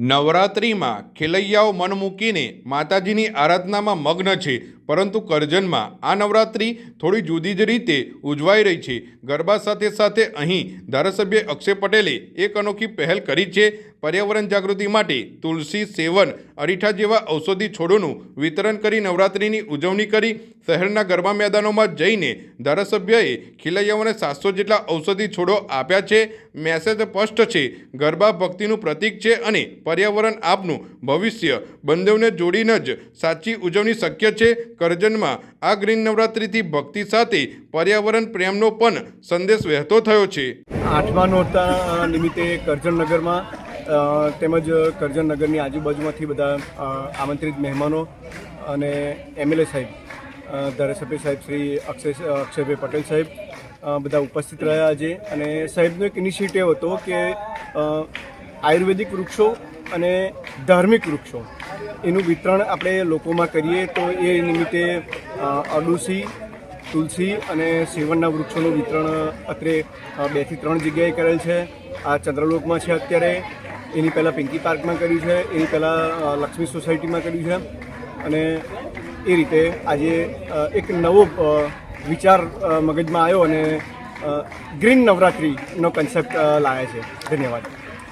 નવરાત્રિમાં ખેલૈયાઓ મન મૂકીને માતાજીની આરાધનામાં મગ્ન છે. પરંતુ કરજણમાં આ નવરાત્રિ થોડી જુદી જ રીતે ઉજવાઈ રહી છે. ગરબા સાથે સાથે અહીં ધારાસભ્ય અક્ષય પટેલે એક અનોખી પહેલ કરી છે. પર્યાવરણ જાગૃતિ માટે તુલસી સેવન, અરીઠા જેવા ઔષધિ છોડોનું વિતરણ કરી નવરાત્રિની ઉજવણી કરી. શહેરના ગરબા મેદાનોમાં જઈને ધારાસભ્યએ ખેલૈયાઓને સાતસો જેટલા ઔષધિ છોડો આપ્યા છે. મેસેજ સ્પષ્ટ છે, ગરબા ભક્તિનું પ્રતીક છે અને પર્યાવરણ આપનું ભવિષ્ય બંનેવને જોડીને જ સાચી ઉજવણી શક્ય છે. કરજણમાં આ ગ્રીન નવરાત્રિથી ભક્તિ સાથે પર્યાવરણ પ્રેમનો પણ સંદેશ વહેતો થયો છે. આઠમા નોરતા નિમિત્તે કરજણ નગરમાં તેમજ કરજણ નગરની આજુબાજુમાંથી બધા આમંત્રિત મહેમાનો અને એમએલએ સાહેબ ધારાસભ્ય સાહેબ શ્રી અક્ષય અક્ષયભાઈ પટેલ સાહેબ બધા ઉપસ્થિત રહ્યા આજે. અને સાહેબનો એક ઇનિશિયેટિવ હતો કે આયુર્વેદિક વૃક્ષો અને ધાર્મિક વૃક્ષો. એનું વિતરણ આપણે લોકોમાં કરીએ તો એ નિમિત્તે અડુસી, તુલસી અને સેવનના વૃક્ષોનું વિતરણ અત્રે બેથી ત્રણ જગ્યાએ કરેલ છે. આ ચંદ્રલોકમાં છે અત્યારે. એની પહેલાં પિંકી પાર્કમાં કર્યું છે. એની પહેલાં લક્ષ્મી સોસાયટીમાં કર્યું છે. અને એ રીતે આજે એક નવો વિચાર મગજમાં આવ્યો અને ગ્રીન નવરાત્રિનો કન્સેપ્ટ લાવ્યા છે. ધન્યવાદ.